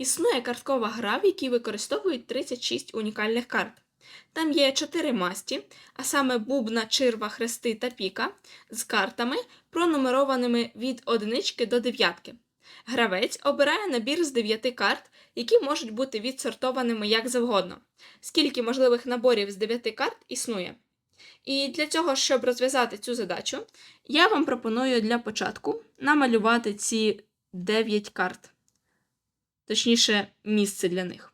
Існує карткова гра, в якій використовують 36 унікальних карт. Там є 4 масті, а саме бубна, чирва, хрести та піка, з картами, пронумерованими від одинички до дев'ятки. Гравець обирає набір з 9 карт, які можуть бути відсортованими як завгодно. Скільки можливих наборів з 9 карт існує. І для цього, щоб розв'язати цю задачу, я вам пропоную для початку намалювати ці 9 карт точніше, місце для них.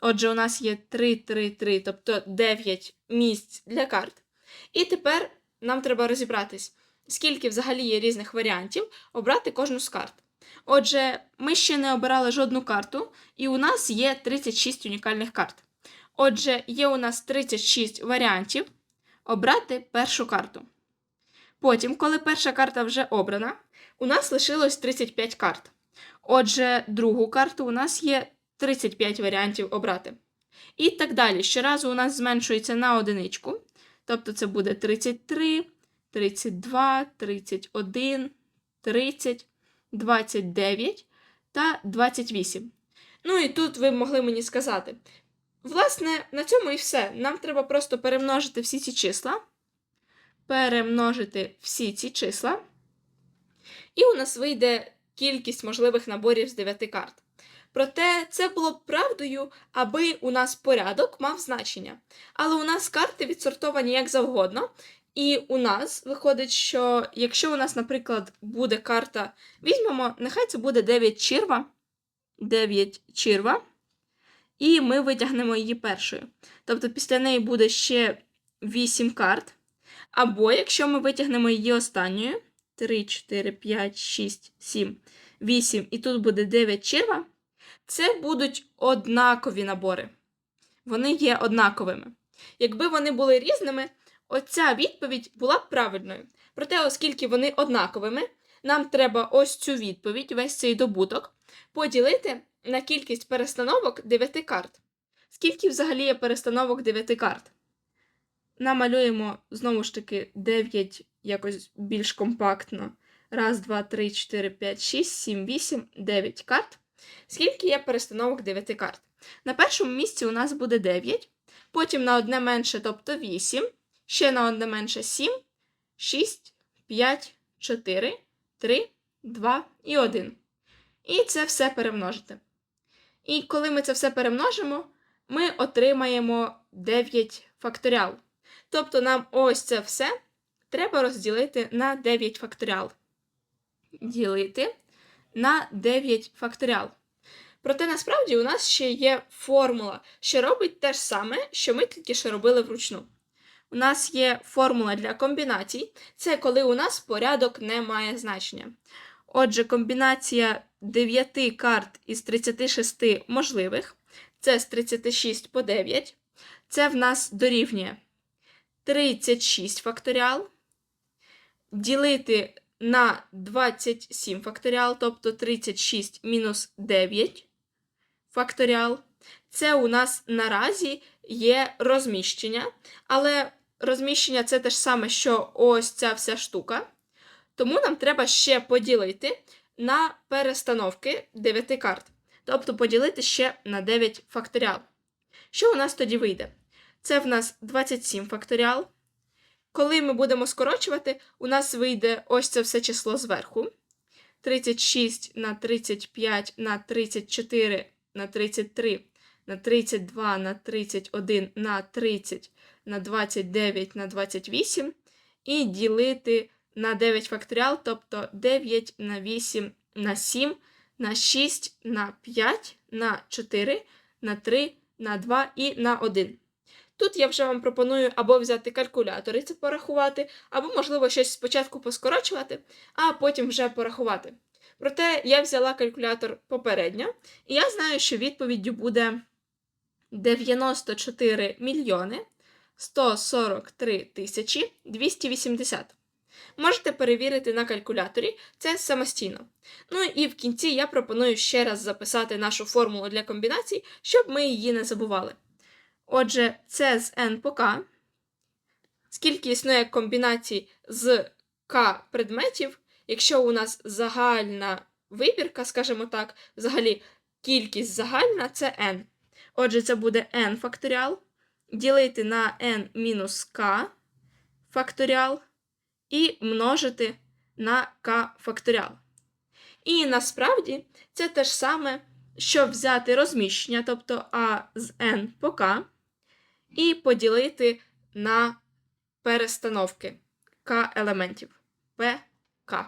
Отже, у нас є 3, 3, 3, тобто 9 місць для карт. І тепер нам треба розібратись, скільки взагалі є різних варіантів обрати кожну з карт. Отже, ми ще не обирали жодну карту, і у нас є 36 унікальних карт. Отже, є у нас 36 варіантів обрати першу карту. Потім, коли перша карта вже обрана, у нас лишилось 35 карт. Отже, другу карту у нас є 35 варіантів обрати. І так далі. Щоразу у нас зменшується на одиничку. Тобто це буде 33, 32, 31, 30, 29 та 28. Ну і тут ви могли мені сказати. Власне, на цьому і все. Нам треба просто перемножити всі ці числа. Перемножити всі ці числа. І у нас вийде кількість можливих наборів з 9 карт. Проте це було б правдою, аби у нас порядок мав значення. Але у нас карти відсортовані як завгодно. І у нас виходить, що якщо у нас, наприклад, буде карта, візьмемо, нехай це буде 9 черва, 9 черва, і ми витягнемо її першою. Тобто після неї буде ще 8 карт. Або якщо ми витягнемо її останньою, 3, 4, 5, 6, 7, 8, і тут буде 9 черва, це будуть однакові набори. Вони є однаковими. Якби вони були різними, оця відповідь була б правильною. Проте, оскільки вони однаковими, нам треба ось цю відповідь, весь цей добуток, поділити на кількість перестановок 9 карт. Скільки взагалі є перестановок 9 карт? Намалюємо знову ж таки 9 якось більш компактно. Раз, два, три, чотири, п'ять, шість, сім, вісім, дев'ять карт. Скільки є перестановок 9 карт? На першому місці у нас буде 9, потім на одне менше, тобто 8, ще на одне менше 7, 6, 5, 4, 3, 2 і 1. І це все перемножити. І коли ми це все перемножимо, ми отримаємо 9 факторіал. Тобто нам ось це все треба розділити на 9 факторіал. Ділити на 9 факторіал. Проте насправді у нас ще є формула, що робить те ж саме, що ми тільки що робили вручну. У нас є формула для комбінацій, це коли у нас порядок не має значення. Отже, комбінація 9 карт із 36 можливих, це з 36 по 9, це в нас дорівнює 36 факторіал, ділити на 27 факторіал, тобто 36 мінус 9 факторіал. Це у нас наразі є розміщення, але розміщення це те ж саме, що ось ця вся штука. Тому нам треба ще поділити на перестановки 9 карт. Тобто поділити ще на 9 факторіал. Що у нас тоді вийде? Це в нас 27 факторіал. Коли ми будемо скорочувати, у нас вийде ось це все число зверху. 36 на 35 на 34 на 33 на 32 на 31 на 30 на 29 на 28 і ділити на 9 факторіал, тобто 9 на 8 на 7 на 6 на 5 на 4 на 3 на 2 і на 1. Тут я вже вам пропоную або взяти калькулятор і це порахувати, або, можливо, щось спочатку поскорочувати, а потім вже порахувати. Проте я взяла калькулятор попередньо, і я знаю, що відповіддю буде 94 мільйони 143 тисячі 280. Можете перевірити на калькуляторі це самостійно. Ну і в кінці я пропоную ще раз записати нашу формулу для комбінацій, щоб ми її не забували. Отже, це з n по k. Скільки існує комбінацій з k предметів, якщо у нас загальна вибірка, скажімо так, взагалі кількість загальна це n. Отже, це буде n факторіал ділити на n мінус k факторіал і множити на k факторіал. І насправді це те ж саме, що взяти розміщення, тобто a з n по k, і поділити на перестановки К елементів pk.